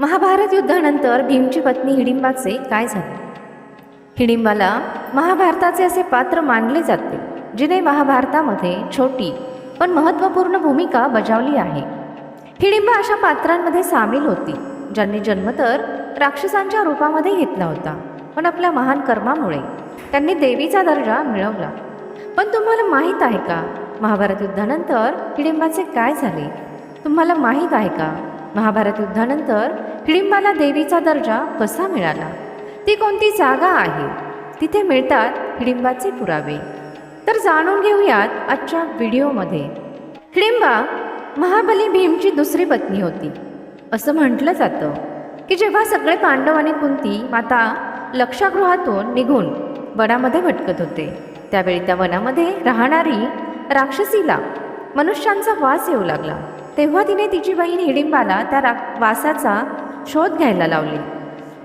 महाभारत युद्धानंतर भीमची पत्नी हिडिंबाचे काय झाले? हिडिंबाला महाभारताचे असे पात्र मानले जाते जिने महाभारतामध्ये छोटी पण महत्त्वपूर्ण भूमिका बजावली आहे. हिडिंबा अशा पात्रांमध्ये सामील होती ज्यांनी जन्म तर राक्षसांच्या रूपामध्ये घेतला होता पण आपल्या महान कर्मामुळे त्यांनी देवीचा दर्जा मिळवला. पण तुम्हाला माहीत आहे का महाभारत युद्धानंतर हिडिंबाचे काय झाले? तुम्हाला माहीत आहे का महाभारत युद्धानंतर हिडिंबाला देवीचा दर्जा कसा मिळाला? ती कोणती जागा आहे? तिथे मिळतात हिडिंबाचे पुरावे. तर जाणून घेऊयात आजच्या व्हिडिओमध्ये. हिडिंबा महाबली भीमची दुसरी पत्नी होती. असं म्हटलं जातं की जेव्हा सगळे पांडव आणि कुंती माता लक्षागृहातून निघून वनामध्ये भटकत होते त्यावेळी त्या वनामध्ये राहणारी राक्षसीला मनुष्यांचा वास येऊ लागला. तेव्हा तिने तिची बहीण हिडिंबाला त्या रा वासाचा शोध घ्यायला लावली.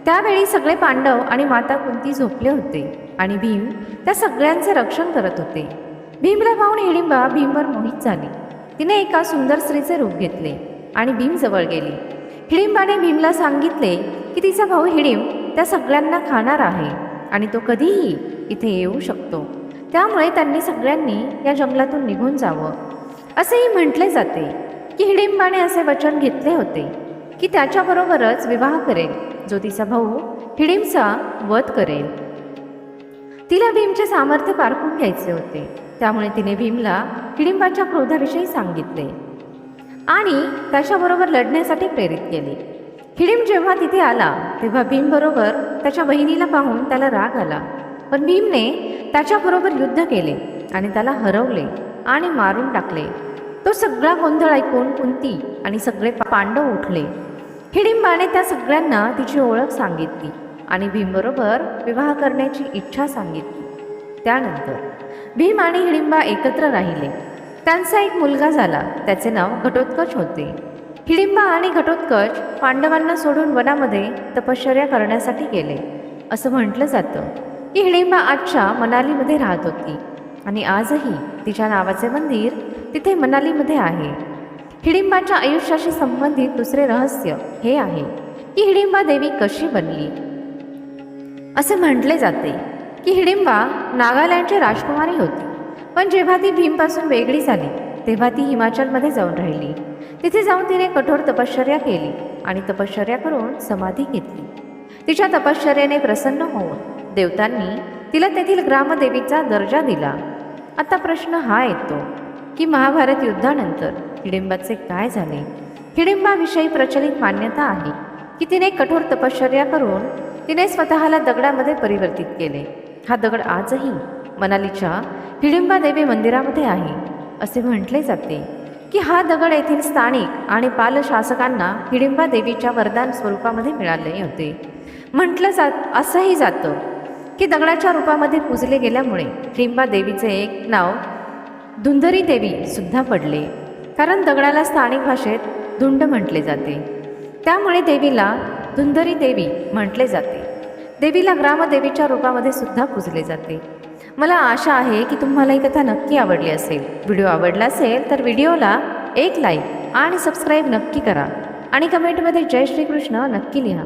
त्यावेळी सगळे पांडव आणि माता कुंती झोपले होते आणि भीम त्या सगळ्यांचे रक्षण करत होते. भीमला पाहून हिडिंबा भीमवर मोहित झाली. तिने एका सुंदर स्त्रीचे रूप घेतले आणि भीम जवळ गेली. हिडिंबाने भीमला सांगितले की तिचा भाऊ हिडिंब त्या सगळ्यांना खाणार आहे आणि तो कधीही इथे येऊ शकतो. त्यामुळे त्यांनी सगळ्यांनी या जंगलातून निघून जावं. असेही म्हटले जाते की हिडिंबाने असे वचन घेतले होते. की त्याच्याबरोबरच विवाह करेल जो तिचा भाऊ हिडिंबचा वध करेल. तिला भीमचे सामर्थ्य पारखून घ्यायचे होते. त्यामुळे तिने भीमला हिडिंबाच्या क्रोधाविषयी सांगितले. आणि त्याच्याबरोबर लढण्यासाठी प्रेरित केले. हिडिंब जेव्हा तिथे आला तेव्हा भीमबरोबर त्याच्या बहिणीला पाहून त्याला राग आला. पण भीमने त्याच्याबरोबर युद्ध केले आणि त्याला हरवले आणि मारून टाकले. तो सगळा गोंधळ ऐकून कुंती आणि सगळे पांडव उठले. हिडिंबाने त्या सगळ्यांना तिची ओळख सांगितली आणि भीमबरोबर विवाह करण्याची इच्छा सांगितली. त्यानंतर भीम आणि हिडिंबा एकत्र राहिले. त्यांचा एक मुलगा झाला. त्याचे नाव घटोत्कच होते. हिडिंबा आणि घटोत्कच पांडवांना सोडून वनामध्ये तपश्चर्या करण्यासाठी गेले. असं म्हटलं जातं की हिडिंबा आजच्या मनालीमध्ये राहत होती आणि आजही तिच्या नावाचे मंदिर तिथे मनालीमध्ये आहे. हिडिंबाच्या आयुष्याशी संबंधित दुसरे रहस्य हे आहे की हिडिंबा देवी कशी बनली? असे म्हटले जाते की हिडिंबा नागालँडची राजकुमारी होती. पण जेव्हा ती भीमपासून वेगळी झाली तेव्हा ती हिमाचलमध्ये जाऊन राहिली. तिथे जाऊन तिने कठोर तपश्चर्या केली आणि तपश्चर्या करून समाधी घेतली. तिच्या तपश्चर्याने प्रसन्न होऊन देवतांनी तिला तेथील ग्रामदेवीचा दर्जा दिला. आता प्रश्न हा येतो की महाभारत युद्धानंतर हिडिंबाचे काय झाले? हिडिंबाविषयी प्रचलित मान्यता आहे की तिने कठोर तपश्चर्या करून तिने स्वतःला दगडामध्ये परिवर्तित केले. हा दगड आजही मनालीच्या हिडिंबा देवी मंदिरामध्ये आहे. असे म्हटले जाते की हा दगड येथील स्थानिक आणि पालशासकांना हिडिंबा देवीच्या वरदान स्वरूपामध्ये मिळाले होते. म्हटलं जात असंही जातं की दगडाच्या रूपामध्ये पूजले गेल्यामुळे हिडिंबा देवीचे एक नाव धुंधरी देवी सुद्धा पडले. कारण दगडाला स्थानिक भाषेत धुंड म्हटले जाते. त्यामुळे देवीला धुंदरी देवी म्हटले जाते. देवीला ग्रामदेवीच्या रूपामध्ये सुद्धा पूजले जाते. मला आशा आहे की तुम्हाला ही कथा नक्की आवडली असेल. व्हिडिओ आवडला असेल तर व्हिडिओला एक लाईक आणि सबस्क्राईब नक्की करा. आणि कमेंटमध्ये जय श्रीकृष्ण नक्की लिहा.